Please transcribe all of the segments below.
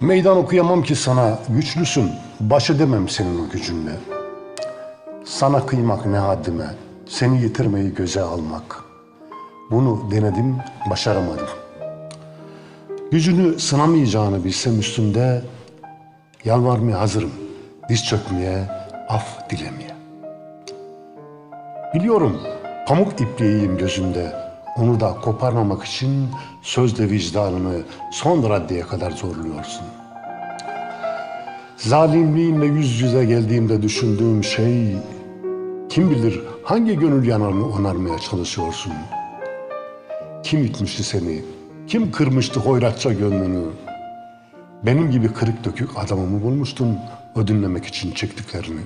Meydan okuyamam ki sana, güçlüsün, baş edemem senin o gücünle. Sana kıymak ne haddime, seni yitirmeyi göze almak. Bunu denedim, başaramadım. Gücünü sınamayacağını bilsem üstünde, yalvarmaya hazırım, diz çökmeye, af dilemeye. Biliyorum, pamuk ipliğiyim gözünde. Onu da koparmamak için sözle vicdanını son raddeye kadar zorluyorsun. Zalimliğinle yüz yüze geldiğimde düşündüğüm şey, kim bilir hangi gönül yanarını onarmaya çalışıyorsun. Kim itmişti seni, kim kırmıştı hoyratça gönlünü. Benim gibi kırık dökük adamımı bulmuştun ödünlemek için çektiklerini.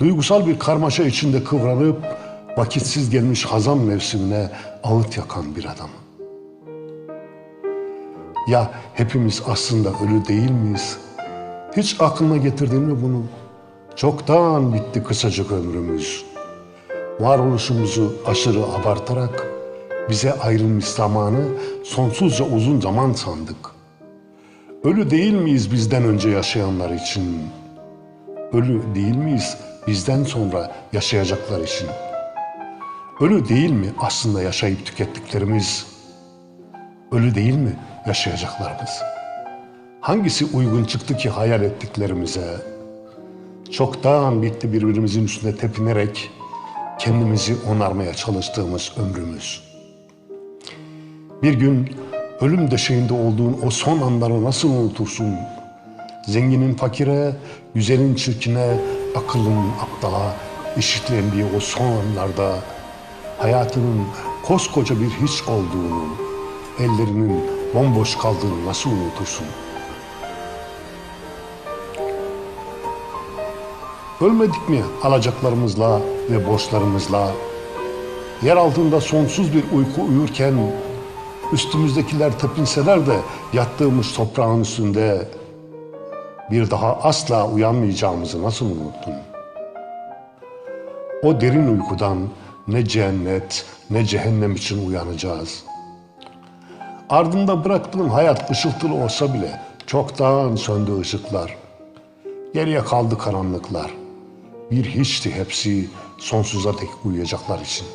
Duygusal bir karmaşa içinde kıvranıp vakitsiz gelmiş hazan mevsimine ağıt yakan bir adam. Ya hepimiz aslında ölü değil miyiz? Hiç aklına getirdin mi bunu? Çoktan bitti kısacık ömrümüz. Varoluşumuzu aşırı abartarak bize ayrılmış zamanı sonsuzca uzun zaman sandık. Ölü değil miyiz bizden önce yaşayanlar için? Ölü değil miyiz bizden sonra yaşayacaklar için? Ölü değil mi aslında yaşayıp tükettiklerimiz? Ölü değil mi yaşayacaklarımız? Hangisi uygun çıktı ki hayal ettiklerimize? Çoktan bitti birbirimizin üstünde tepinerek kendimizi onarmaya çalıştığımız ömrümüz. Bir gün ölüm döşeğinde olduğun o son anları nasıl unutursun? Zenginin fakire, güzelin çirkine, akıllının aptala eşitlendiği o son anlarda hayatının koskoca bir hiç olduğunu, ellerinin bomboş kaldığını nasıl unutursun? Ölmedik mi alacaklarımızla ve borçlarımızla? Yer altında sonsuz bir uyku uyurken üstümüzdekiler tepinseler de yattığımız toprağın üstünde bir daha asla uyanmayacağımızı nasıl unuttun? O derin uykudan ne cennet ne cehennem için uyanacağız. Ardında bıraktığın hayat ışıltılı olsa bile çoktan söndü ışıklar. Geriye kaldı karanlıklar. Bir hiçti hepsi sonsuza dek uyuyacaklar için.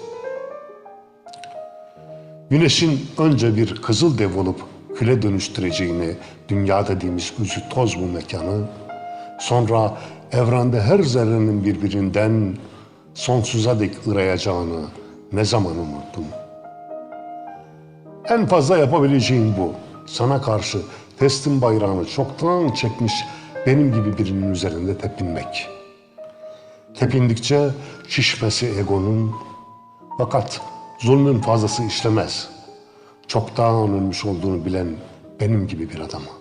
Güneşin önce bir kızıl dev olup küle dönüştüreceğini, dünya dediğimiz üzü toz bu mekanı, sonra evrende her zerrenin birbirinden sonsuza dek ırayacağını ne zaman unuttun? En fazla yapabileceğin bu. Sana karşı teslim bayrağını çoktan çekmiş benim gibi birinin üzerinde tepinmek. Tepindikçe şişmesi egonun fakat zulmün fazlası işlemez. Çoktan ölmüş olduğunu bilen benim gibi bir adama.